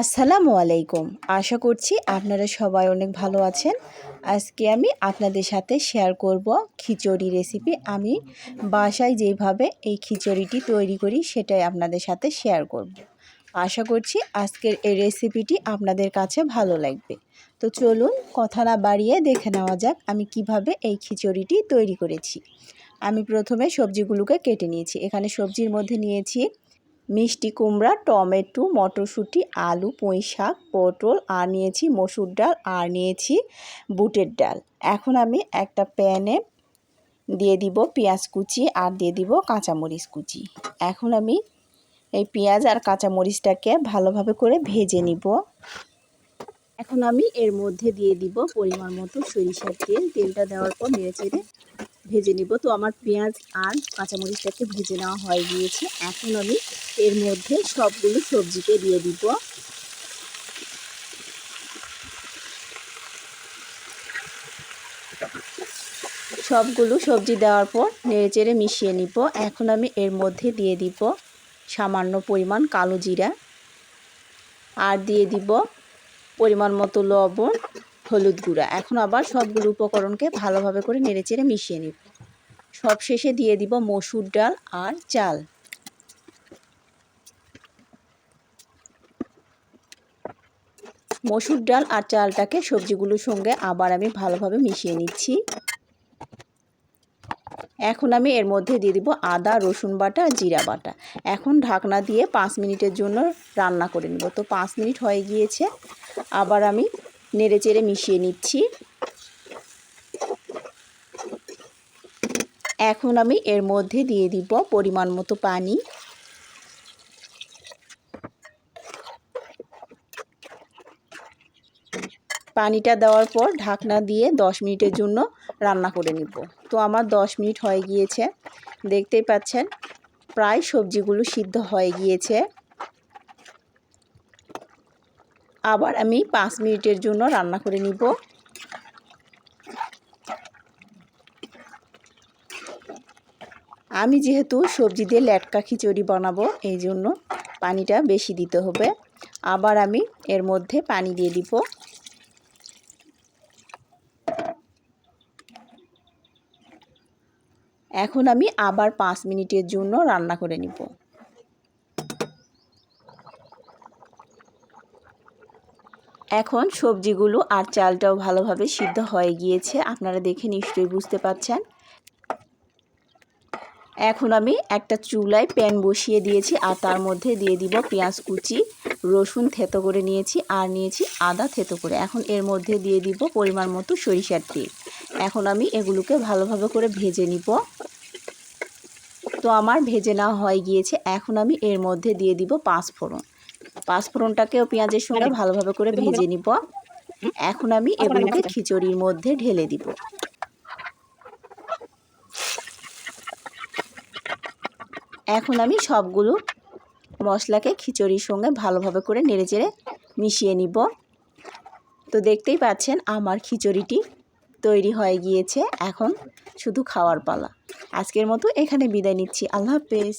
আসসালামু আলাইকুম। আশা করছি আপনারা সবাই অনেক ভালো আছেন। আজকে আমি আপনাদের সাথে শেয়ার করব খিচুড়ি রেসিপি আমি বাসায় যেভাবে এই খিচুড়িটি তৈরি করি, সেটাই আপনাদের সাথে শেয়ার করব। আশা করছি আজকের এই রেসিপিটি আপনাদের কাছে ভালো লাগবে। তো চলুন কথা না বাড়িয়ে দেখে নেওয়া যাক আমি কীভাবে এই খিচুড়িটি তৈরি করেছি। আমি প্রথমে সবজিগুলোকে কেটে নিয়েছি। এখানে সবজির মধ্যে নিয়েছি মিষ্টি কুমড়া, টমেটো, মটরশুঁটি, আলু পুঁই শাক পটল, আর নিয়েছি মসুর ডাল, আর নিয়েছি বুটের ডাল। এখন আমি একটা প্যানে দিয়ে দিব পেঁয়াজ কুচি আর দিয়ে দিব কাঁচামরিচ কুচি। এখন আমি এই পেঁয়াজ আর কাঁচামরিচটাকে ভালোভাবে করে ভেজে নিব। এখন আমি এর মধ্যে দিয়ে দিব পরিমাণ মতো সরিষার তেল। তেলটা দেওয়ার পর নেড়ে চেড়ে ভেজে নিব। তো আমার পেঁয়াজ আর কাঁচামরিচটাকে ভেজে নেওয়া হয়ে গিয়েছে। এখন আমি এর মধ্যে সবগুলো সবজিকে দিয়ে দিব। সবগুলো সবজি দেওয়ার পর নেড়েচেড়ে মিশিয়ে নিব। এখন আমি এর মধ্যে দিয়ে দিব সামান্য পরিমাণ কালো জিরা। আর দিয়ে দিব পরিমাণ মতো লবণ, হলুদ গুঁড়া। এখন আবার সবগুলো উপকরণকে ভালোভাবে করে নেড়েচেড়ে মিশিয়ে নিব। সব শেষে দিয়ে দিব মসুর ডাল আর চাল। মসুর ডাল আর চালটাকে সবজিগুলোর সঙ্গে আবার আমি ভালোভাবে মিশিয়ে নিচ্ছি। এখন আমি এর মধ্যে দিয়ে দিব আদা, রসুন বাটা, জিরা বাটা। এখন ঢাকনা দিয়ে পাঁচ মিনিটের জন্য রান্না করে নেব। তো পাঁচ মিনিট হয়ে গিয়েছে। আবার আমি নেড়ে চেড়ে মিশিয়ে নিচ্ছি। এখন আমি এর মধ্যে দিয়ে দিব পরিমাণ মতো পানি। পানিটা দেওয়ার পর ঢাকনা দিয়ে 10 মিনিটের জন্য রান্না করে নিব। তো আমার 10 মিনিট হয়ে গিয়েছে। দেখতেই পাচ্ছেন, প্রায় সবজিগুলো সিদ্ধ হয়ে গিয়েছে। আবার আমি পাঁচ মিনিটের জন্য রান্না করে নিব। আমি যেহেতু সবজি দিয়ে ল্যাটকা খিচুড়ি বানাবো, এই জন্য পানিটা বেশি দিতে হবে। আবার আমি এর মধ্যে পানি দিয়ে দিব। এখন আমি আবার পাঁচ মিনিটের জন্য রান্না করে নিব। এখন সবজিগুলো আর চালটাও ভালোভাবে সিদ্ধ হয়ে গিয়েছে। আপনারা দেখে নিশ্চয়ই বুঝতে পাচ্ছেন এখন আমি একটা চুলায় প্যান বসিয়ে দিয়েছি আর তার মধ্যে দিয়ে দিব পেঁয়াজ কুচি, রসুন থেতো করে নিয়েছি আর নিয়েছি আদা থেতো করে। এখন এর মধ্যে দিয়ে দিব পরিমাণ মতো সরিষার তেল। এখন আমি এগুলোকে ভালোভাবে করে ভেজে নিব। তো আমার ভেজে নেওয়া হয়ে গিয়েছে। এখন আমি এর মধ্যে দিয়ে দিব পাঁচ ফোড়ন পাঁচ ফোড়নটাকেও পেঁয়াজের সঙ্গে ভালোভাবে করে ভেজে নিব। এখন আমি এগুলোকে খিচুড়ির মধ্যে ঢেলে দিব। এখন আমি সবগুলো মশলাকে খিচুড়ির সঙ্গে ভালোভাবে করে নেড়েচেড়ে মিশিয়ে নিব। তো দেখতেই পাচ্ছেন আমার খিচুড়িটি তৈরি হয়ে গিয়েছে। এখন শুধু খাওয়ার পালা। আজকের মতো এখানে বিদায় নিচ্ছি। আল্লাহ হাফেজ।